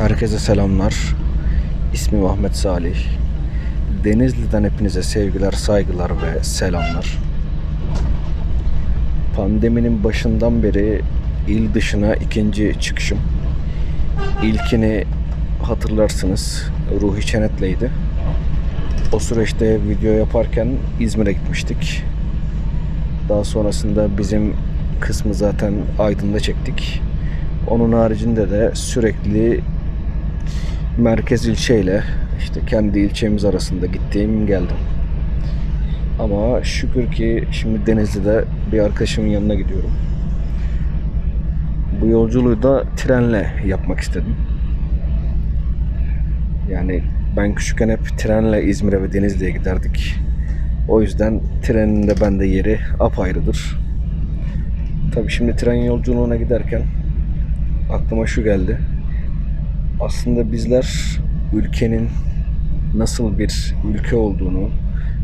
Herkese selamlar. İsmim Ahmet Salih. Denizli'den hepinize sevgiler, saygılar ve selamlar. Pandeminin başından beri il dışına ikinci çıkışım. İlkini hatırlarsınız Ruhi Çenet'leydi. O süreçte video yaparken İzmir'e gitmiştik. Daha sonrasında bizim kısmı zaten Aydın'da çektik. Onun haricinde de sürekli merkez ilçeyle işte kendi ilçemiz arasında gittiğim geldim. Ama şükür ki şimdi Denizli'de bir arkadaşımın yanına gidiyorum. Bu yolculuğu da trenle yapmak istedim. Yani ben küçükken hep trenle İzmir'e ve Denizli'ye giderdik. O yüzden trenin de bende yeri apayrıdır. Tabii şimdi tren yolculuğuna giderken aklıma şu geldi. Aslında bizler ülkenin nasıl bir ülke olduğunu,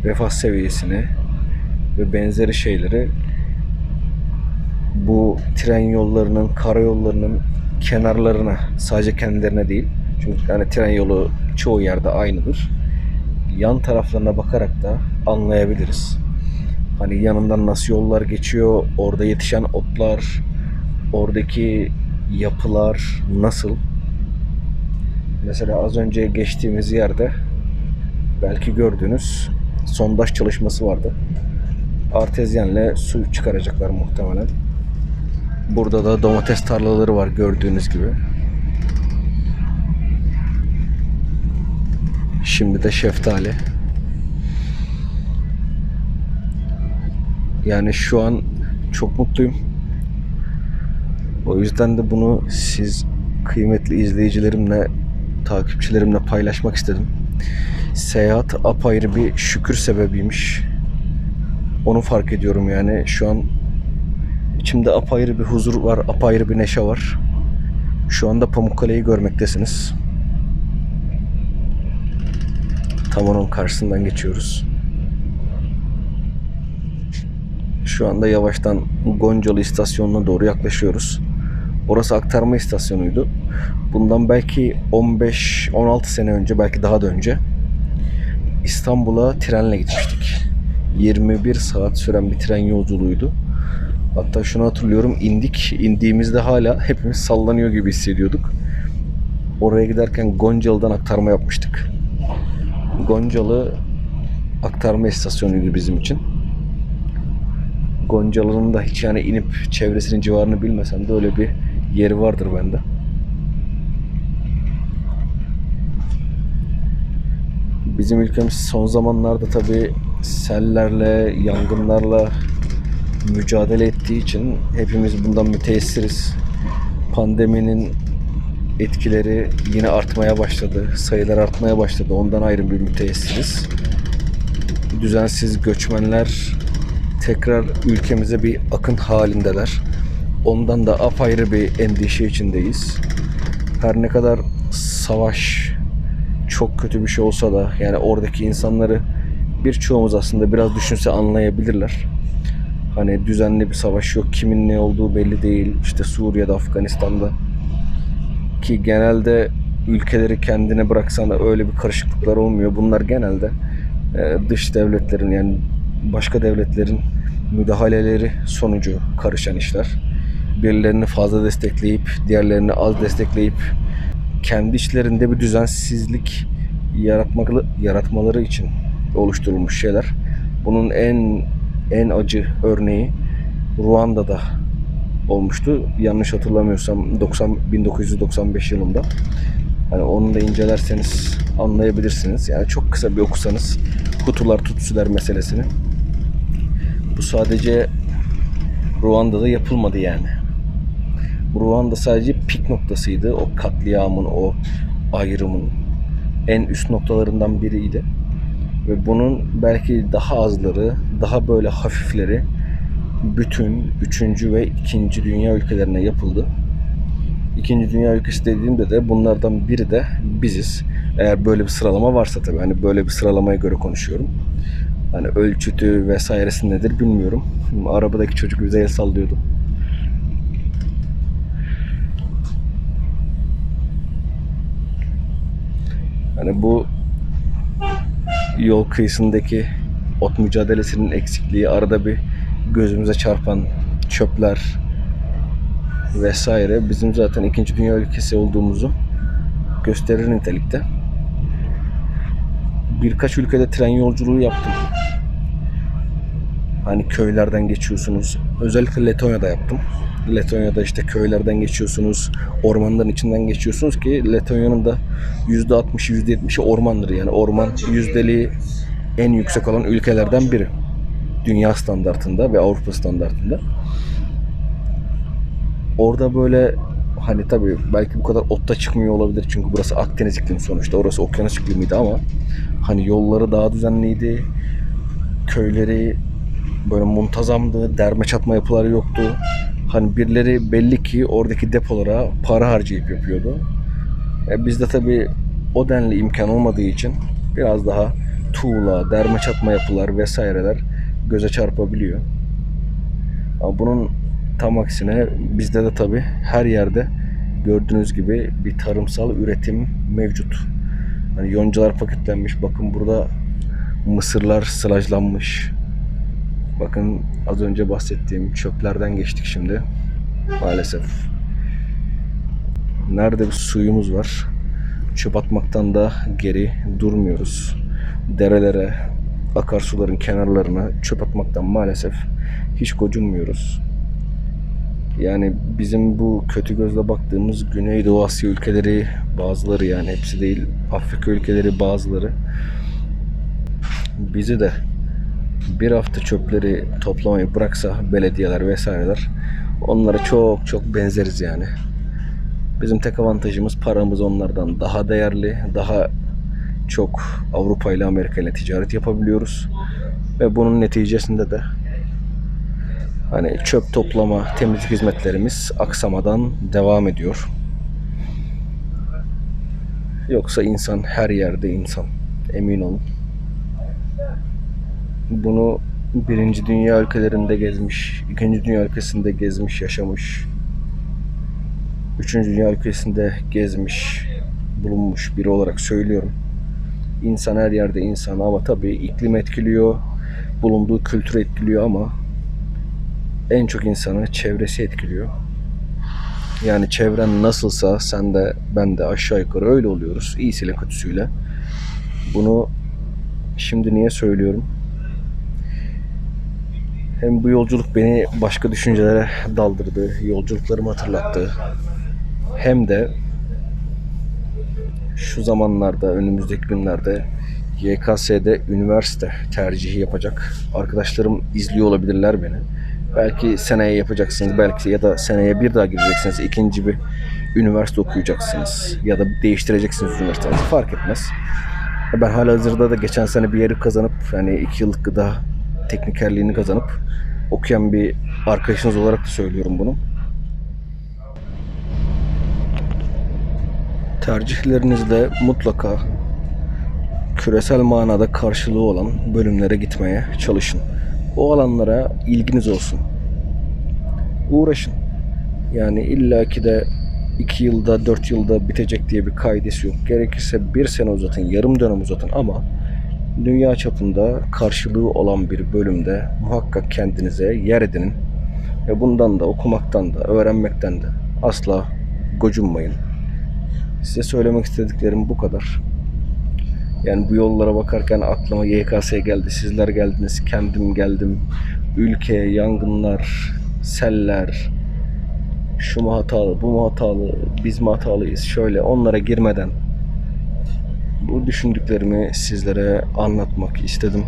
refah seviyesini ve benzeri şeyleri bu tren yollarının, karayollarının kenarlarına, sadece kendilerine değil. Çünkü yani tren yolu çoğu yerde aynıdır. Yan taraflarına bakarak da anlayabiliriz. Hani yanından nasıl yollar geçiyor, orada yetişen otlar, oradaki yapılar nasıl? Mesela az önce geçtiğimiz yerde belki gördüğünüz sondaj çalışması vardı. Artezyenle su çıkaracaklar muhtemelen. Burada da domates tarlaları var gördüğünüz gibi. Şimdi de şeftali. Yani şu an çok mutluyum. O yüzden de bunu siz kıymetli izleyicilerimle, takipçilerimle paylaşmak istedim. Seyahat apayrı bir şükür sebebiymiş. Onu fark ediyorum yani. Şu an içimde apayrı bir huzur var, apayrı bir neşe var. Şu anda Pamukkale'yi görmektesiniz. Tam onun karşısından geçiyoruz. Şu anda yavaştan Goncalı istasyonuna doğru yaklaşıyoruz. Orası aktarma istasyonuydu. Bundan belki 15-16 sene önce belki daha da önce İstanbul'a trenle gitmiştik. 21 saat süren bir tren yolculuğuydu. Hatta şunu hatırlıyorum indik. indiğimizde hala hepimiz sallanıyor gibi hissediyorduk. Oraya giderken Goncalı'dan aktarma yapmıştık. Goncalı aktarma istasyonuydu bizim için. Goncalı'nın da hiç yani inip çevresinin civarını bilmesem de öyle bir yeri vardır bende. Bizim ülkemiz son zamanlarda tabi sellerle, yangınlarla mücadele ettiği için hepimiz bundan müteessiriz. Pandeminin etkileri yine artmaya başladı. Sayılar artmaya başladı. Ondan ayrı bir müteessiriz. Düzensiz göçmenler tekrar ülkemize bir akın halindeler. Ondan da apayrı bir endişe içindeyiz. Her ne kadar savaş çok kötü bir şey olsa da yani oradaki insanları birçoğumuz aslında biraz düşünse anlayabilirler. Hani düzenli bir savaş yok. Kimin ne olduğu belli değil. İşte Suriye'de, Afganistan'da ki genelde ülkeleri kendine bıraksan da öyle bir karışıklıklar olmuyor. Bunlar genelde e, dış devletlerin yani başka devletlerin müdahaleleri sonucu karışan işler. Birilerini fazla destekleyip diğerlerini az destekleyip kendi içlerinde bir düzensizlik yaratmalı, yaratmaları için oluşturulmuş şeyler. Bunun en en acı örneği Ruanda'da olmuştu. Yanlış hatırlamıyorsam 90 1995 yılında. Hani onu da incelerseniz anlayabilirsiniz. Yani çok kısa bir okusanız Hutular Tutsiler meselesini. Bu sadece Ruanda'da yapılmadı yani. Ruanda sadece pik noktasıydı. O katliamın, o ayrımın en üst noktalarından biriydi. Ve bunun belki daha azları, daha böyle hafifleri bütün 3. ve 2. dünya ülkelerine yapıldı. İkinci dünya ülkesi dediğimde de bunlardan biri de biziz. Eğer böyle bir sıralama varsa tabii hani böyle bir sıralamaya göre konuşuyorum. Hani ölçütü vesairesi nedir bilmiyorum. Arabadaki çocuk bize el sallıyordu. Hani bu yol kıyısındaki ot mücadelesinin eksikliği, arada bir gözümüze çarpan çöpler vesaire bizim zaten ikinci dünya ülkesi olduğumuzu gösterir nitelikte. Birkaç ülkede tren yolculuğu yaptım. Hani köylerden geçiyorsunuz. Özellikle Letonya'da yaptım. Letonya'da işte köylerden geçiyorsunuz, ormanların içinden geçiyorsunuz ki Letonya'nın da %60'ı %70'i ormandır yani orman yüzdeliği en yüksek olan ülkelerden biri. Dünya standartında ve Avrupa standartında. Orada böyle hani tabii belki bu kadar otta çıkmıyor olabilir çünkü burası Akdeniz iklimi sonuçta orası okyanus iklimiydi ama hani yolları daha düzenliydi. Köyleri böyle muntazamdı. Derme çatma yapıları yoktu. Hani birileri belli ki oradaki depolara para harcayıp yapıyordu. E bizde tabii o denli imkan olmadığı için biraz daha tuğla, derme çatma yapılar vesaireler göze çarpabiliyor. Ama bunun tam aksine bizde de tabii her yerde gördüğünüz gibi bir tarımsal üretim mevcut. Hani yoncalar paketlenmiş. Bakın burada mısırlar sılajlanmış. Bakın az önce bahsettiğim çöplerden geçtik şimdi. Maalesef. Nerede bir suyumuz var. Çöp atmaktan da geri durmuyoruz. Derelere, akarsuların kenarlarına çöp atmaktan maalesef hiç gocunmuyoruz. Yani bizim bu kötü gözle baktığımız Güneydoğu Asya ülkeleri bazıları yani hepsi değil Afrika ülkeleri bazıları bizi de bir hafta çöpleri toplamayı bıraksa belediyeler vesaireler onlara çok çok benzeriz yani. Bizim tek avantajımız paramız onlardan daha değerli, daha çok Avrupa ile Amerika ile ticaret yapabiliyoruz. Ve bunun neticesinde de hani çöp toplama, temizlik hizmetlerimiz aksamadan devam ediyor. Yoksa insan her yerde insan. Emin olun. Bunu birinci dünya ülkelerinde gezmiş, ikinci dünya ülkesinde gezmiş, yaşamış. Üçüncü dünya ülkesinde gezmiş, bulunmuş biri olarak söylüyorum. İnsan her yerde insan ama tabii iklim etkiliyor, bulunduğu kültür etkiliyor ama en çok insanı çevresi etkiliyor. Yani çevren nasılsa sen de ben de aşağı yukarı öyle oluyoruz. İyisiyle kötüsüyle. Bunu şimdi niye söylüyorum? Hem bu yolculuk beni başka düşüncelere daldırdı, yolculuklarımı hatırlattı. Hem de şu zamanlarda, önümüzdeki günlerde YKS'de üniversite tercihi yapacak arkadaşlarım izliyor olabilirler beni. Belki seneye yapacaksınız, belki ya da seneye bir daha gireceksiniz, ikinci bir üniversite okuyacaksınız ya da değiştireceksiniz üniversitenizi fark etmez. Ben hala hazırda da geçen sene bir yeri kazanıp yani iki yıllık gıda teknikerliğini kazanıp okuyan bir arkadaşınız olarak da söylüyorum bunu. Tercihlerinizde mutlaka küresel manada karşılığı olan bölümlere gitmeye çalışın. O alanlara ilginiz olsun. Uğraşın. Yani illaki de 2 yılda 4 yılda bitecek diye bir kaidesi yok. Gerekirse bir sene uzatın, yarım dönem uzatın ama dünya çapında karşılığı olan bir bölümde muhakkak kendinize yer edinin. Ve bundan da okumaktan da öğrenmekten de asla gocunmayın. Size söylemek istediklerim bu kadar. Yani bu yollara bakarken aklıma YKS geldi, sizler geldiniz, kendim geldim. Ülke, yangınlar, seller, şu mu hatalı, bu mu hatalı, biz mi hatalıyız, şöyle onlara girmeden bu düşündüklerimi sizlere anlatmak istedim.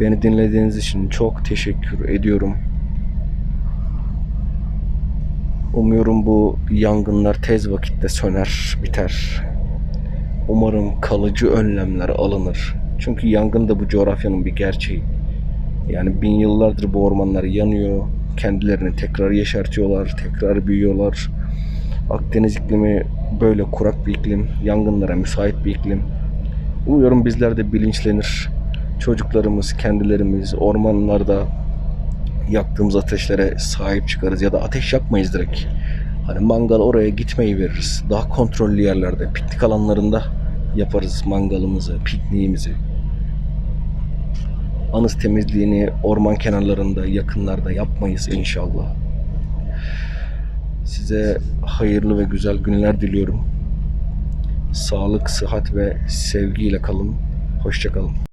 Beni dinlediğiniz için çok teşekkür ediyorum. Umuyorum bu yangınlar tez vakitte söner, biter. Umarım kalıcı önlemler alınır. Çünkü yangın da bu coğrafyanın bir gerçeği. Yani bin yıllardır bu ormanlar yanıyor. Kendilerini tekrar yeşertiyorlar, tekrar büyüyorlar. Akdeniz iklimi böyle kurak bir iklim, yangınlara müsait bir iklim. Umuyorum bizler de bilinçlenir. Çocuklarımız, kendilerimiz ormanlarda yaktığımız ateşlere sahip çıkarız ya da ateş yakmayız direkt. Hani mangal oraya gitmeyi veririz. Daha kontrollü yerlerde, piknik alanlarında yaparız mangalımızı, pikniğimizi. Anız temizliğini orman kenarlarında, yakınlarda yapmayız inşallah. Size hayırlı ve güzel günler diliyorum. Sağlık, sıhhat ve sevgiyle kalın. Hoşçakalın.